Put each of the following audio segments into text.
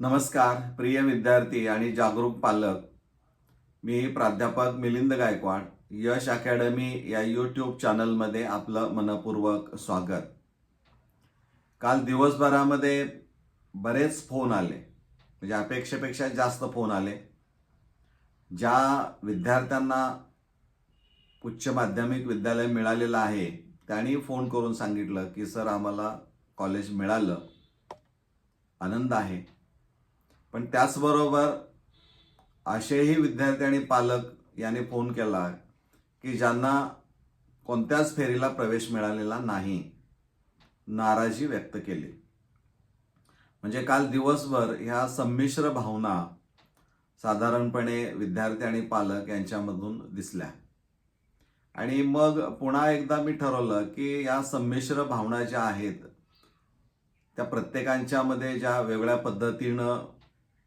नमस्कार प्रिय विद्यार्थी आणि जागरूक पालक. मी प्राध्यापक मिलिंद गायकवाड यश अकॅडमी या यूट्यूब चॅनलमध्ये आपलं मनपूर्वक स्वागत. काल दिवसभरामध्ये बरेच फोन आले म्हणजे अपेक्षेपेक्षा जास्त फोन आले ज्या विद्यार्थ्यांना उच्च माध्यमिक विद्यालय मिळालेलं आहे त्यांनी फोन करून सांगितलं की सर आम्हाला कॉलेज मिळालं. आनंद आहे. पण त्याचबरोबर असेही विद्यार्थी आणि पालक याने फोन केला की ज्यांना कोणत्याच फेरीला प्रवेश मिळालेला नाही नाराजी व्यक्त केली. म्हणजे काल दिवसभर ह्या संमिश्र भावना साधारणपणे विद्यार्थी आणि पालक यांच्यामधून दिसल्या. आणि मग पुन्हा एकदा मी ठरवलं की या संमिश्र भावना ज्या आहेत त्या प्रत्येकांच्यामध्ये ज्या वेगळ्या पद्धतीनं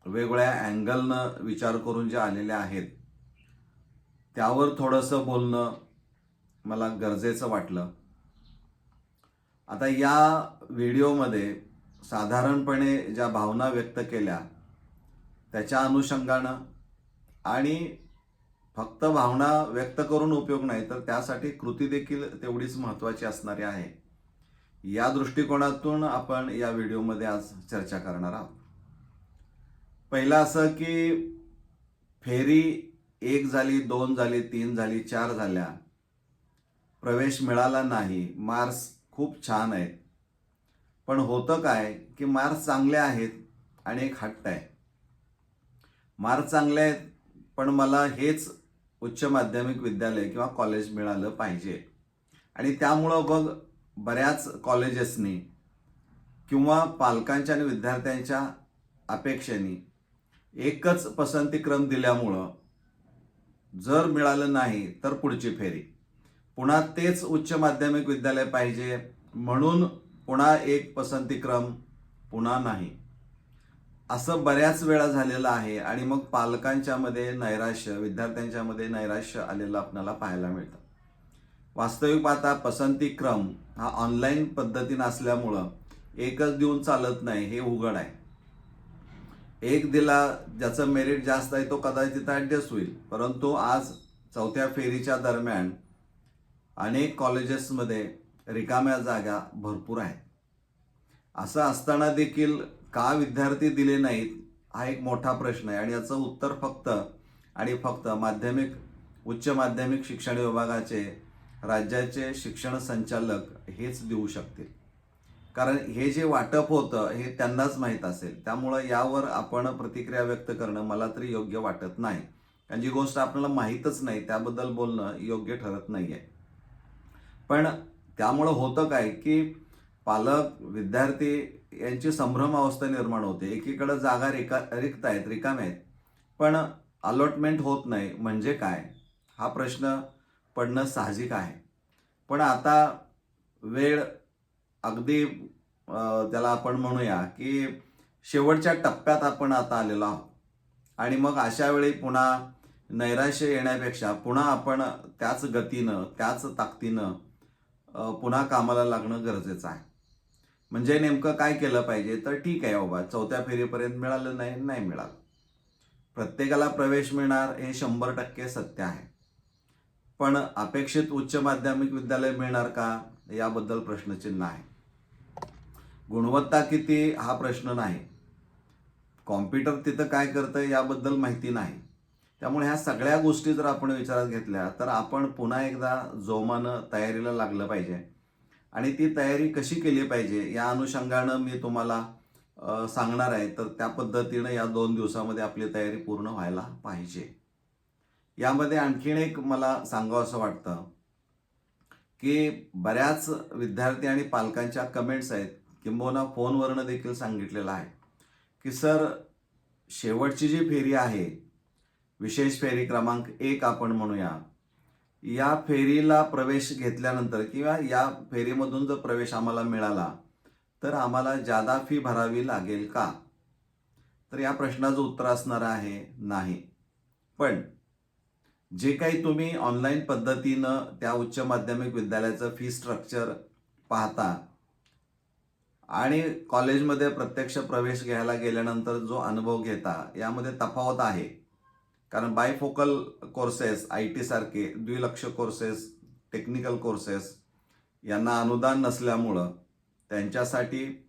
वेगवेगळ्या अँगलनं विचार करून ज्या आलेल्या आहेत त्यावर थोडंसं बोलणं मला गरजेचं वाटलं. आता या व्हिडिओमध्ये साधारणपणे ज्या भावना व्यक्त केल्या त्याच्या अनुषंगानं आणि फक्त भावना व्यक्त करून उपयोग नाही तर त्यासाठी कृती देखील तेवढीच महत्त्वाची असणारी आहे. या दृष्टिकोनातून आपण या व्हिडिओमध्ये आज चर्चा करणार आहोत. पहिलं असं की फेरी एक झाली दोन झाली तीन झाली चार झाल्या. प्रवेश मिळाला नाही. मार्क्स खूप छान आहेत. पण होतं काय की मार्क्स चांगले आहेत आणि एक हट्ट आहे. मार्क्स चांगले आहेत पण मला हेच उच्च माध्यमिक विद्यालय किंवा कॉलेज मिळालं पाहिजे. आणि त्यामुळं बघ बऱ्याच कॉलेजेसनी किंवा पालकांच्या आणि विद्यार्थ्यांच्या अपेक्षेने एकच पसंतीक्रम दिल्यामुळं जर मिळालं नाही तर पुढची फेरी. पुन्हा तेच उच्च माध्यमिक विद्यालय पाहिजे म्हणून पुन्हा एक पसंतीक्रम पुन्हा नाही. असं बऱ्याच वेळा झालेलं आहे आणि मग पालकांच्यामध्ये नैराश्य विद्यार्थ्यांच्यामध्ये नैराश्य आलेलं आपल्याला पाहायला मिळतं. वास्तविक पाहता पसंतीक्रम हा ऑनलाईन पद्धतीनं असल्यामुळं एकच देऊन चालत नाही हे उघड आहे. एक दिला ज्याचं मेरिट जास्त आहे तो कदाचित ॲडजस्ट होईल. परंतु आज चौथ्या फेरीच्या दरम्यान अनेक कॉलेजेसमध्ये रिकाम्या जागा भरपूर आहेत. असं असताना देखील का विद्यार्थी दिले नाहीत हा एक मोठा प्रश्न आहे. आणि याचं उत्तर फक्त आणि फक्त माध्यमिक उच्च माध्यमिक शिक्षण विभागाचे राज्याचे शिक्षण संचालक हेच देऊ शकतील. कारण हे जे वाटप होतं हे त्यांनाच माहीत असेल. त्यामुळं यावर आपण प्रतिक्रिया व्यक्त करणं मला तरी योग्य वाटत नाही. कारण जी गोष्ट आपल्याला माहीतच नाही त्याबद्दल बोलणं योग्य ठरत नाही आहे पण त्यामुळं होतं काय की पालक विद्यार्थी यांची संभ्रम अवस्था निर्माण होते. एकीकडं जागा रिका रिक्त आहेत रिकाम्या आहेत पण अलॉटमेंट होत नाही. म्हणजे काय? हा प्रश्न पडणं साहजिक आहे. पण आता वेळ अगदी त्याला आपण म्हणूया की शेवटच्या टप्प्यात आपण आता आलेलो आहोत. आणि मग अशा वेळी पुन्हा नैराश्य येण्यापेक्षा पुन्हा आपण त्याच गतीनं त्याच ताकदीनं पुन्हा कामाला लागणं गरजेचं आहे. म्हणजे नेमकं काय केलं पाहिजे? तर ठीक आहे बाबा चौथ्या फेरीपर्यंत मिळालं नाही नाही मिळालं. प्रत्येकाला प्रवेश मिळणार हे शंभर टक्के सत्य आहे. पण अपेक्षित उच्च माध्यमिक विद्यालय मिळणार का? याबद्दल प्रश्नचिन्ह आहे. गुणवत्ता किती हा प्रश्न नाही. कॉम्प्युटर तिथं काय करतं याबद्दल माहिती नाही. त्यामुळे ह्या सगळ्या गोष्टी जर आपण विचारात घेतल्या तर आपण पुन्हा एकदा जोमानं तयारीला लागलं पाहिजे. आणि ती तयारी कशी केली पाहिजे या अनुषंगानं मी तुम्हाला सांगणार आहे. तर त्या पद्धतीनं या दोन दिवसामध्ये आपली तयारी पूर्ण व्हायला पाहिजे. यामध्ये आणखीन एक मला सांगावं असं वाटतं की बऱ्याच विद्यार्थी आणि पालकांच्या कमेंट्स आहेत किंबहुना फोनवरनं देखील सांगितलेलं आहे की सर शेवटची जी फेरी आहे विशेष फेरी क्रमांक एक आपण म्हणूया. या फेरीला प्रवेश घेतल्यानंतर किंवा या फेरीमधून जर प्रवेश आम्हाला मिळाला तर आम्हाला जादा फी भरावी लागेल का? तर या प्रश्नाचं उत्तर असणार आहे नाही. पण जे काही तुम्ही ऑनलाईन पद्धतीनं त्या उच्च माध्यमिक विद्यालयाचं फी स्ट्रक्चर पाहता आणि कॉलेजमध्ये प्रत्यक्ष प्रवेश घ्यायला गेल्यानंतर जो अनुभव घेता यामध्ये तफावत आहे. कारण बायफोकल कोर्सेस आय टी सारखे द्विलक्ष कोर्सेस टेक्निकल कोर्सेस यांना अनुदान नसल्यामुळं त्यांच्यासाठी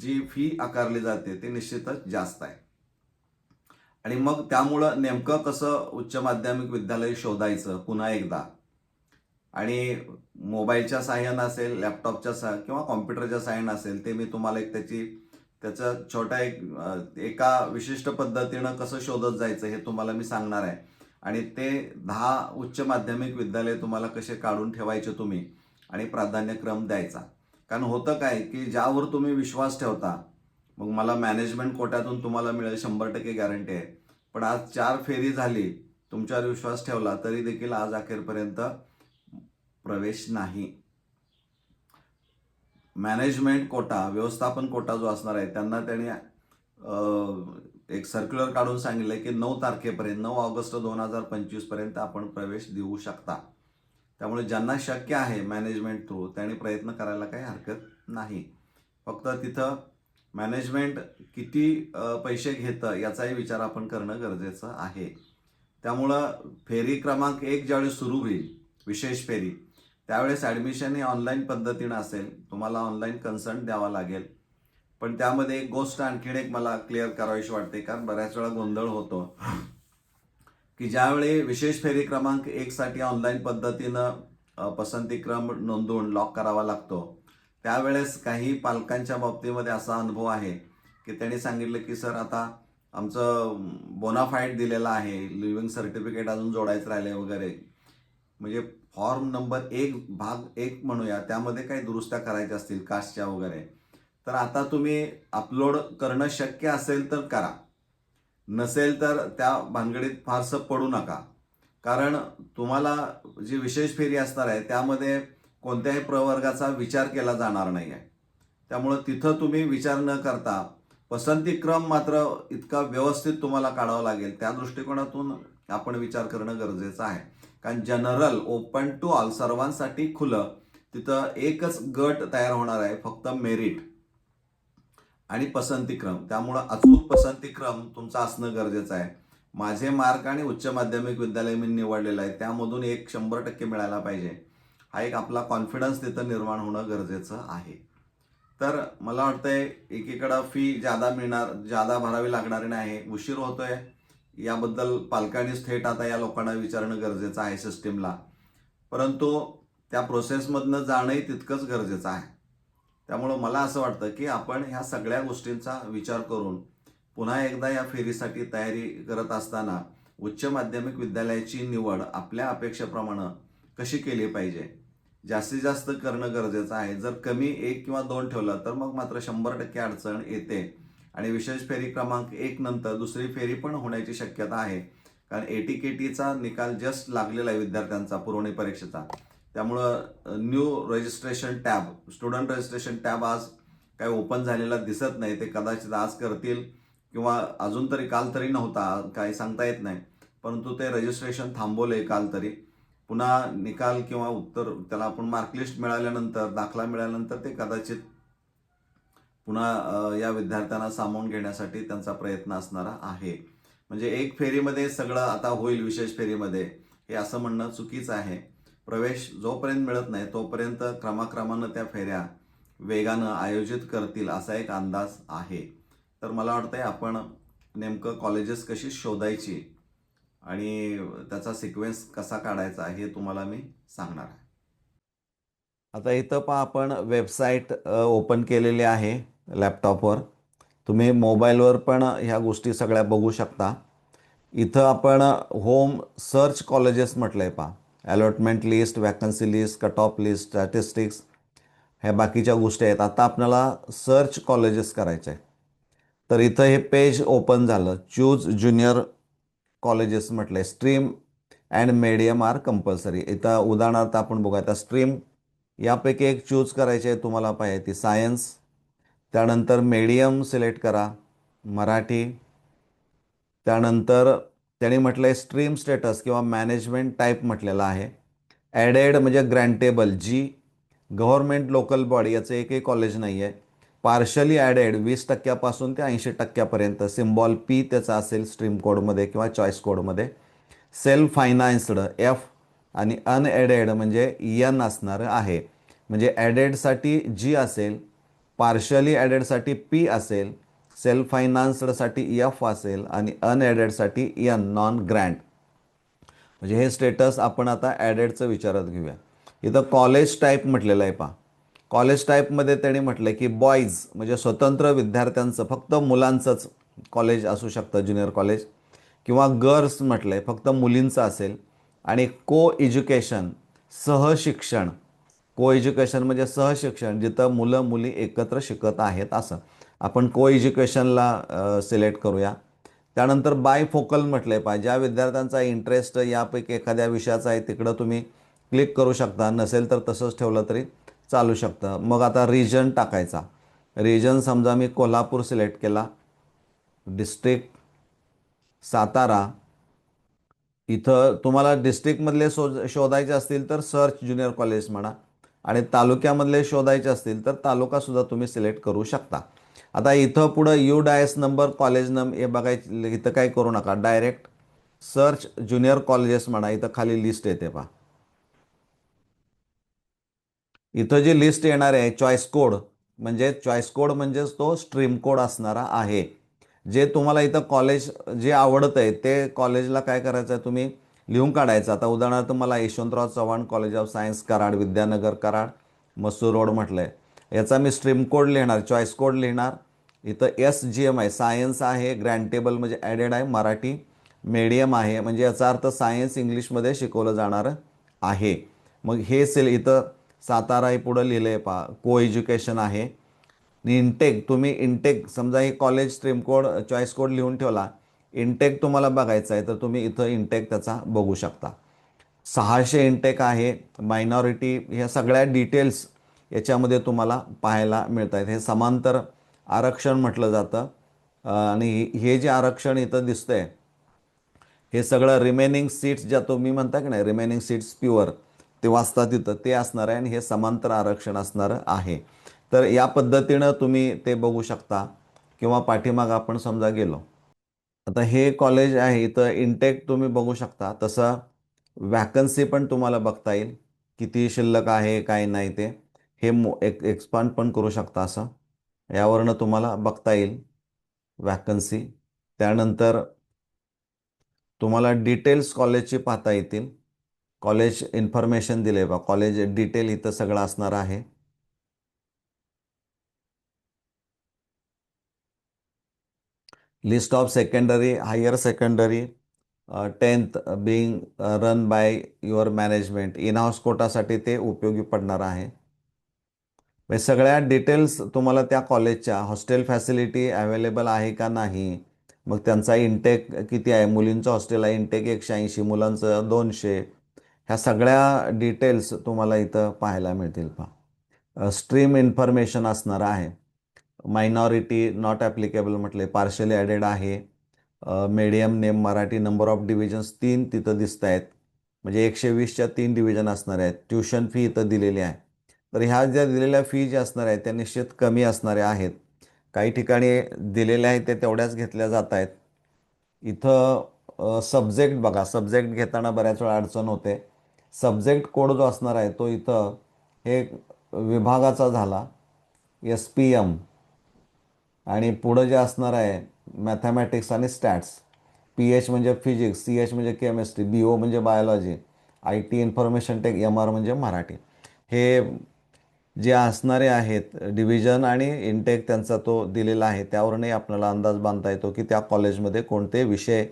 जी फी आकारली जाते ती निश्चितच जास्त आहे. आणि मग त्यामुळं नेमकं कसं उच्च माध्यमिक विद्यालय शोधायचं पुन्हा एकदा? आणि मोबाईलच्या साह्यानं असेल लॅपटॉपच्या सहा किंवा कॉम्प्युटरच्या साह्यानं असेल ते मी तुम्हाला एक त्याची त्याचं छोटा एक एका विशिष्ट पद्धतीनं कसं शोधत जायचं हे तुम्हाला मी सांगणार आहे. आणि ते दहा उच्च माध्यमिक विद्यालय तुम्हाला कसे काढून ठेवायचे तुम्ही आणि प्राधान्यक्रम द्यायचा. कारण होतं काय की ज्यावर तुम्ही विश्वास ठेवता मग मला मॅनेजमेंट कोट्यातून तुम्हाला मिळेल शंभर टक्के गॅरंटी आहे. पण आज चार फेरी झाली तुमच्यावर विश्वास ठेवला तरी देखील आज अखेरपर्यंत प्रवेश नाही. मॅनेजमेंट कोटा व्यवस्थापन कोटा जो असणार आहे त्यांना त्यांनी एक सर्क्युलर काढून सांगितलं की नऊ तारखेपर्यंत नऊ ऑगस्ट दोन हजार पंचवीसपर्यंत आपण प्रवेश देऊ शकता. त्यामुळे ज्यांना शक्य आहे मॅनेजमेंट थ्रू त्यांनी प्रयत्न करायला काही हरकत नाही. फक्त तिथं मॅनेजमेंट किती पैसे घेतं याचाही विचार आपण करणं गरजेचं आहे. त्यामुळं फेरी क्रमांक एक ज्यावेळी सुरू होईल विशेष फेरी त्यावेळेस ॲडमिशन हे ऑनलाईन पद्धतीनं असेल. तुम्हाला ऑनलाईन कन्सल्ट द्यावा लागेल. पण त्यामध्ये एक गोष्ट आणखीन एक मला क्लिअर करावीशी वाटते. कारण बऱ्याच वेळा गोंधळ होतो. की ज्यावेळी विशेष फेरी क्रमांक एकसाठी ऑनलाईन पद्धतीनं पसंतीक्रम नोंदवून लॉक करावा लागतो. त्यावेळेस काही पालकांच्या बाबतीमध्ये असा अनुभव आहे की त्यांनी सांगितलं की सर आता आमचं बोनाफाईड दिलेलं आहे. लिव्हिंग सर्टिफिकेट अजून जोडायचं राहिले वगैरे. म्हणजे फॉर्म नंबर एक भाग एक म्हणूया. त्यामध्ये काही दुरुस्त्या करायच्या असतील कास्टच्या वगैरे. तर आता तुम्ही अपलोड करणं शक्य असेल तर करा. नसेल तर त्या भानगडीत फारसं पडू नका. कारण तुम्हाला जी विशेष फेरी असणार आहे त्यामध्ये कोणत्याही प्रवर्गाचा विचार केला जाणार नाही आहे त्यामुळं तिथं तुम्ही विचार न करता पसंतीक्रम मात्र इतका व्यवस्थित तुम्हाला काढावा लागेल. त्या दृष्टिकोनातून आपण विचार करणं गरजेचं आहे. कारण जनरल ओपन टू ऑल सर्वांसाठी खुलं. तिथं एकच गट तयार होणार आहे फक्त मेरिट आणि पसंतीक्रम. त्यामुळं अचूक पसंतीक्रम तुमचा असणं गरजेचं आहे. माझे मार्क आणि उच्च माध्यमिक विद्यालय मी निवडलेलं आहे. त्यामधून एक शंभर टक्के मिळायला पाहिजे. हा एक आपला कॉन्फिडन्स तिथं निर्माण होणं गरजेचं आहे. तर मला वाटतंय एकीकडं फी जादा मिळणार जादा भरावी लागणार नाही उशीर होतोय. याबद्दल पालकांनीच थेट आता या लोकांना विचारणं गरजेचं आहे सिस्टीमला परंतु त्या प्रोसेसमधनं जाणंही तितकंच गरजेचं आहे. त्यामुळं मला असं वाटतं की आपण ह्या सगळ्या गोष्टींचा विचार करून पुन्हा एकदा या फेरीसाठी तयारी करत असताना उच्च माध्यमिक विद्यालयाची निवड आपल्या अपेक्षेप्रमाणे कशी केली पाहिजे? जास्तीत जास्त करणं गरजेचं आहे. जर कमी एक किंवा दोन ठेवलं तर मग मात्र शंभर टक्के अडचण येते. आणि विशेष फेरी क्रमांक एक नंतर दुसरी फेरी पण होण्याची शक्यता आहे. कारण एटी के टीचा निकाल जस्ट लागलेला आहे विद्यार्थ्यांचा पुरवणी परीक्षेचा. त्यामुळं new registration tab student registration tab आज काही ओपन झालेला दिसत नाही. ते कदाचित आज करतील किंवा अजून तरी काल तरी नव्हता काही सांगता येत नाही. परंतु ते रजिस्ट्रेशन थांबवले काल तरी. पुन्हा निकाल किंवा उत्तर त्याला आपण मार्कलिस्ट मिळाल्यानंतर दाखला मिळाल्यानंतर ते कदाचित पुन्हा या विद्यार्थ्यांना सामावून घेण्यासाठी त्यांचा प्रयत्न असणारा आहे. म्हणजे एक फेरीमध्ये सगळं आता होईल विशेष फेरीमध्ये हे असं म्हणणं चुकीचं आहे. प्रवेश जोपर्यंत मिळत नाही तोपर्यंत क्रमाक्रमानं त्या फेऱ्या वेगानं आयोजित करतील असा एक अंदाज आहे. तर मला वाटतंय आपण नेमकं कॉलेजेस कशी शोधायची आणि त्याचा सिक्वेन्स कसा काढायचा हे तुम्हाला मी सांगणार आहे. आता इथं पहा आपण वेबसाईट ओपन केलेली आहे. लॅपटॉपवर तुम्ही मोबाईलवर पण ह्या गोष्टी सगळ्या बघू शकता. इथं आपण होम सर्च कॉलेजेस म्हटलं आहे पहा. Allotment list vacancy list cut off list statistics ह्या बाकीच्या गोष्टी आहेत. आता आपल्याला सर्च कॉलेजेस करायचे आहे तर इथं हे पेज ओपन झालं. चूज ज्युनियर कॉलेजेस म्हटलं आहे stream and medium are compulsory इथं उदाहरणार्थ आपण बघूया. आता स्ट्रीम यापैकी एक चूज करायची आहे तुम्हाला पाहिजे ती सायन्स त्यानंतर मीडियम सिलेक्ट करा मराठी. त्यानंतर त्यांनी म्हटलं आहे स्ट्रीम स्टेटस किंवा मॅनेजमेंट टाईप म्हटलेलं आहे. ॲडेड म्हणजे grantable G government local body याचं एकही कॉलेज नाही आहे पार्शली ॲडेड वीस टक्क्यापासून ते ऐंशी टक्क्यापर्यंत. सिम्बॉल पी त्याचा असेल स्ट्रीम कोडमध्ये किंवा चॉईस कोडमध्ये सेल्फ फायनान्स्ड एफ आणि अनएडेड म्हणजे एन असणारं आहे. म्हणजे ॲडेडसाठी जी असेल पार्शली ॲडेडसाठी पी असेल सेल्फ फायनान्सडसाठी एफ असेल आणि अनएडेडसाठी एन नॉन ग्रँट म्हणजे हे स्टेटस आपण आता ॲडेडचं विचारात घेऊया. इथं कॉलेज टाईप म्हटलेलं आहे पहा. कॉलेज टाईपमध्ये त्यांनी म्हटलं की बॉईज म्हणजे स्वतंत्र विद्यार्थ्यांचं फक्त मुलांचंच कॉलेज असू शकतं ज्युनियर कॉलेज किंवा गर्ल्स म्हटलं आहे फक्त मुलींचं असेल. आणि को एज्युकेशन सहशिक्षण को एज्युकेशन म्हणजे सहशिक्षण जिथं मुलं मुली एकत्र शिकत आहेत असं. आपण को एज्युकेशनला सिलेक्ट करूया. त्यानंतर बाय फोकल म्हटलं पाहिजे ज्या विद्यार्थ्यांचा इंटरेस्ट यापैकी एखाद्या विषयाचा आहे तिकडं तुम्ही क्लिक करू शकता. नसेल तर तसंच ठेवलं तरी चालू शकतं. मग आता रिजन टाकायचा. रिजन समजा मी कोल्हापूर सिलेक्ट केला. डिस्ट्रिक्ट सातारा. इथं तुम्हाला डिस्ट्रिक्टमधले शो शोधायचे असतील तर सर्च ज्युनियर कॉलेज म्हणा. आणि तालुक्यामधले शोधायचे असतील तर तालुकासुद्धा तुम्ही सिलेक्ट करू शकता. आता इथं पुढं U DISE number college number हे बघायचं इथं काही करू नका. डायरेक्ट सर्च ज्युनियर कॉलेजेस म्हणा इथं खाली लिस्ट येते पहा. इथं जी लिस्ट येणार आहे चॉईस कोड म्हणजे चॉईस कोड म्हणजेच तो स्ट्रीम कोड असणारा आहे. जे तुम्हाला इथं कॉलेज जे आवडत आहे ते कॉलेजला काय करायचं आहे तुम्ही? लिहून काढायचं. आता उदाहरणार्थ मला Yashwantrao Chavan college of science Karad Vidyanagar Karad Masur road म्हटलं आहे याचा मी स्ट्रीम कोड लिहिणार चॉईस कोड लिहिणार. इथं एस जी एम आहे सायन्स आहे ग्रँटेबल म्हणजे ॲडेड आहे मराठी मीडियम आहे. म्हणजे याचा अर्थ सायन्स इंग्लिशमध्ये शिकवलं जाणारं आहे. मग हे सेल इथं सातारा हे पुढं लिहिलं आहे पा को एज्युकेशन आहे. इनटेक तुम्ही इनटेक समजा हे college stream code choice code लिहून ठेवला. इनटेक तुम्हाला बघायचा आहे तर तुम्ही इथं इनटेक त्याचा बघू शकता. सहाशे इनटेक आहे मायनॉरिटी ह्या सगळ्या डिटेल्स याच्यामध्ये तुम्हाला पाहायला मिळत आहेत. हे समांतर आरक्षण म्हटलं जातं. आणि हे जे आरक्षण इथं दिसतंय हे सगळं रिमेनिंग सीट्स ज्या तुम्ही म्हणता की नाही रिमेनिंग सीट्स प्युअर ते वाचतात तिथं ते असणार आहे आणि हे समांतर आरक्षण असणारं आहे. तर या पद्धतीनं तुम्ही ते बघू शकता. किंवा पाठीमाग आपण समजा गेलो. आता हे कॉलेज आहे इथं इंटेक तुम्ही बघू शकता. तसं वॅकन्सी पण तुम्हाला बघता येईल. किती शिल्लक आहे काय नाही ते. हे मो एक एक्सपांड पण करू शकता असं. यावरनं तुम्हाला बघता येईल वॅकन्सी त्यानंतर तुम्हाला डिटेल्स कॉलेजची पाहता येतील. कॉलेज इन्फॉर्मेशन दिले बा कॉलेज डिटेल इथं सगळं असणार आहे. List of uh, higher secondary tenth run run by your management house quota साठी ते उपयोगी पडणार आहे. म्हणजे सगळ्या डिटेल्स तुम्हाला त्या कॉलेजच्या हॉस्टेल फॅसिलिटी अवेलेबल आहे का नाही? मग त्यांचा इंटेक किती आहे? मुलींचं हॉस्टेल आहे इंटेक एकशे ऐंशी मुलांचं दोनशे. ह्या सगळ्या डिटेल्स तुम्हाला इथं पाहायला मिळतील पहा. स्ट्रीम इन्फॉर्मेशन असणार आहे. मायनॉरिटी नॉट ॲप्लिकेबल म्हटले. पार्शली ॲडेड आहे. Medium name Marathi number of divisions तीन तिथं दिसत आहेत. म्हणजे एकशे वीसच्या तीन डिव्हिजन असणार आहेत. ट्युशन फी इथं दिलेली आहे. तर ह्या ज्या दिलेल्या फी ज्या असणार आहेत त्या निश्चित कमी असणाऱ्या आहेत. काही ठिकाणी दिलेल्या आहेत ते तेवढ्याच घेतल्या जात आहेत. इथं सब्जेक्ट बघा. सब्जेक्ट घेताना बऱ्याच वेळा अडचण होते. सब्जेक्ट कोड जो असणार आहे तो इथं हे विभागाचा झाला. एस पी एम आणि पुढं जे असणार आहे मॅथमॅटिक्स आणि स्टॅट्स पी एच म्हणजे फिजिक्स सी एच म्हणजे केमिस्ट्री बी ओ म्हणजे biology I T information tech M R म्हणजे मराठी. हे जे असणारे आहेत डिव्हिजन आणि इनटेक त्यांचा तो दिलेला आहे त्यावरूनही आपल्याला अंदाज बांधता येतो की त्या कॉलेजमध्ये कोणते विषय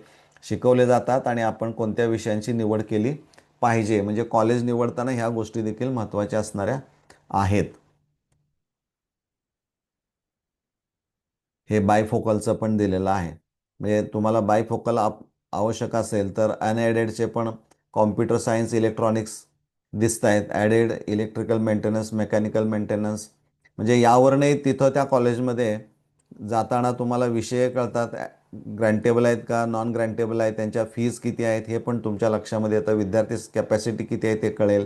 शिकवले जातात आणि आपण कोणत्या विषयांची निवड केली पाहिजे. म्हणजे कॉलेज निवडताना ह्या गोष्टी देखील महत्त्वाच्या असणाऱ्या आहेत. हे बायफोकलचं पण दिलेलं आहे. म्हणजे तुम्हाला बायफोकल आप आवश्यक असेल तर अनएडेडचे पण कॉम्प्युटर सायन्स इलेक्ट्रॉनिक्स दिसत आहेत aided electrical maintenance mechanical maintenance म्हणजे यावरनही तिथं त्या कॉलेजमध्ये जाताना तुम्हाला विषय कळतात. ग्रँटेबल आहेत का? नॉन ग्रँटेबल आहेत? त्यांच्या फीज किती आहेत? हे पण तुमच्या लक्षामध्ये येतं. विद्यार्थी कॅपॅसिटी किती आहे ते कळेल.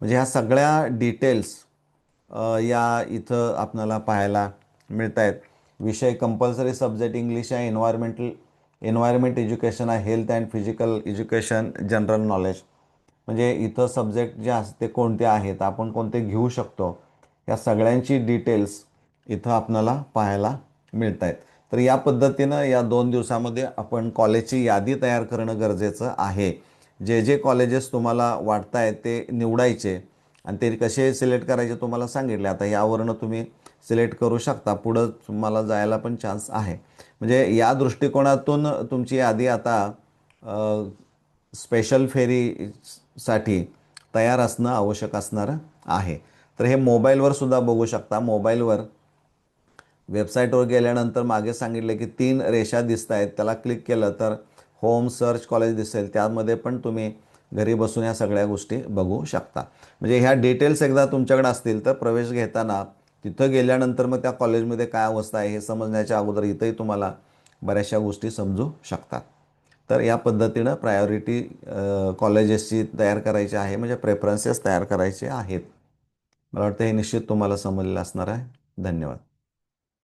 म्हणजे ह्या सगळ्या डिटेल्स या इथं आपल्याला पाहायला मिळत आहेत विषय कंपल्सरी सब्जेक्ट इंग्लिश आहे एन्व्हायरमेंटल एन्व्हायरमेंट एज्युकेशन आहे health and physical education general knowledge म्हणजे इथं सब्जेक्ट जे असते कोणते आहेत आपण कोणते घेऊ शकतो या सगळ्यांची डिटेल्स इथं आपल्याला पाहायला मिळत आहेत तर या पद्धतीनं या दोन दिवसामध्ये आपण कॉलेजची यादी तयार करणं गरजेचं आहे. जे जे कॉलेजेस तुम्हाला वाटत आहेत ते निवडायचे आणि ते कसे सिलेक्ट करायचे तुम्हाला सांगितले. आता यावरनं तुम्ही सिलेक्ट करू शकता. पुढं तुम्हाला जायला पण चान्स आहे. म्हणजे या दृष्टिकोनातून तुमची यादी आता स्पेशल फेरीसाठी तयार असणं आवश्यक असणार आहे. तर हे मोबाईलवर सुद्धा बघू शकता. मोबाईलवर वेबसाईटवर गेल्यानंतर मागे सांगितले की तीन रेषा दिसत आहेत. त्याला क्लिक केलं तर होम सर्च कॉलेज दिसेल. त्यामध्ये पण तुम्ही घरी बसून या सगळ्या गोष्टी बघू शकता. म्हणजे ह्या डिटेल्स एकदा तुमच्याकडे असतील तर प्रवेश घेताना तिथं गेल्यानंतर मग त्या कॉलेजमध्ये काय अवस्था आहे हे समजण्याच्या अगोदर इथंही तुम्हाला बऱ्याचशा गोष्टी समजू शकतात. तर या पद्धतीनं प्रायोरिटी कॉलेजेसची तयार करायची आहे म्हणजे प्रेफरन्सेस तयार करायचे आहेत. मला वाटतं हे निश्चित तुम्हाला समजलेलं असणार आहे. धन्यवाद.